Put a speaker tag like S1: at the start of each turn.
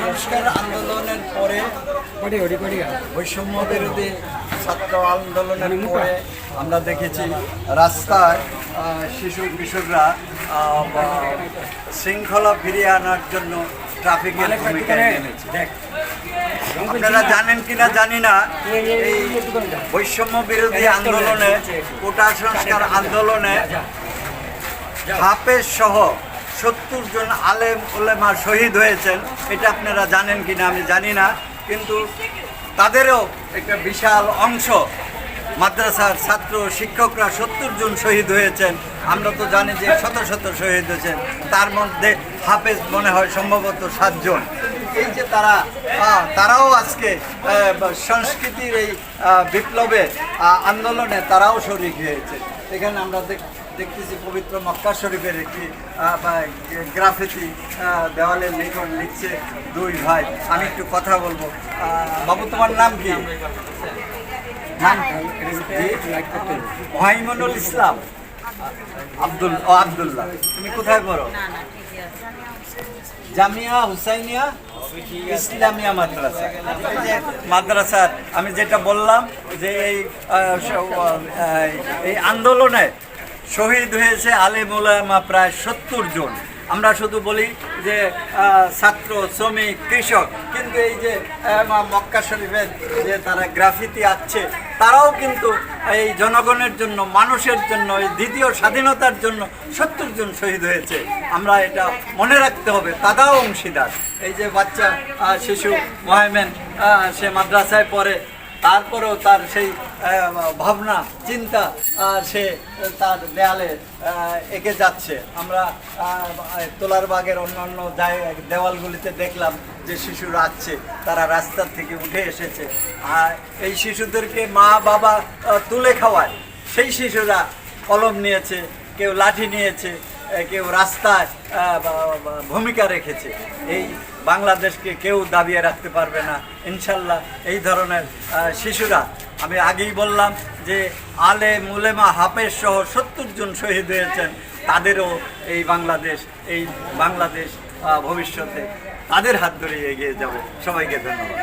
S1: সংস্কার আন্দোলনের পরে বৈষম্য বিরোধী ছাত্র আন্দোলনের পরে আমরা দেখেছি রাস্তায় শিশু কৃষকরা শৃঙ্খলা ফিরিয়ে আনার জন্য ট্রাফিকের ভূমিকা নেমেছে। আপনারা জানেন কিনা জানি না এই বৈষম্য বিরোধী আন্দোলনে কোটা সংস্কার আন্দোলনে হাফেজ সহ সত্তর জন আলেম উলেমা শহীদ হয়েছেন, এটা আপনারা জানেন কিনা আমি জানি না, কিন্তু তাদেরও একটা বিশাল অংশ মাদ্রাসার ছাত্র শিক্ষকরা সত্তর জন শহীদ হয়েছেন। আমরা তো জানি যে শত শত শহীদ হয়েছেন, তার মধ্যে হাফেজ মনে হয় সম্ভবত সাতজন। এই যে তারা তারাও আজকে সংস্কৃতির এই বিপ্লবে আন্দোলনে তারাও শরিক হয়েছে। এখানে আমরা দেখ দেখতেছি পবিত্র মক্কা শরীফের একটি গ্রাফিতি দেওয়ালে লিখন লিখছে দুই ভাই। আমি একটু কথা বলব। বাবু তোমার নাম কি? নাম কি? ইসলাম। আব্দুল ও আব্দুল্লাহ। তুমি কোথায় পড়ো? জামিয়া হুসাইনিয়া ইসলামিয়া মাদ্রাসা। যে মাদ্রাসার আমি যেটা বললাম যে এই এই আন্দোলনে শহীদ হয়েছে আলেম ওলামা প্রায় সত্তর জন। আমরা শুধু বলি যে ছাত্র, শ্রমিক, কৃষক, কিন্তু এই যে মক্কা শরীফের যে তারা গ্রাফিতি আছে, তারাও কিন্তু এই জনগণের জন্য, মানুষের জন্য, এই দ্বিতীয় স্বাধীনতার জন্য সত্তর জন শহীদ হয়েছে। আমরা এটা মনে রাখতে হবে, তারাও অংশীদার। এই যে বাচ্চা শিশু মোহামেন সে মাদ্রাসায় পড়ে, তারপরেও তার সেই ভাবনা, চিন্তা সে তার দেয়ালে এঁকে যাচ্ছে। আমরা তোলার বাগের অন্যান্য জায়গা দেওয়ালগুলিতে দেখলাম যে শিশুরা আসছে তারা রাস্তার থেকে উঠে এসেছে। আর এই শিশুদেরকে মা, বাবা তুলে খাওয়ায়। সেই শিশুরা কলম নিয়েছে, কেউ লাঠি নিয়েছে কেউ রাস্তায় ভূমিকা রেখেছে। এই বাংলাদেশকে কেউ দাবিয়ে রাখতে পারবে না। ইনশাল্লাহ এই ধরনের শিশুরা আমি আগেই বললাম যে আলে মুলেমা হাফেজ সহ সত্তর জন শহীদ হয়েছেন। তাদেরও এই বাংলাদেশ এই বাংলাদেশ ভবিষ্যতে তাদের হাত ধরে এগিয়ে যাবে। সবাইকে ধন্যবাদ।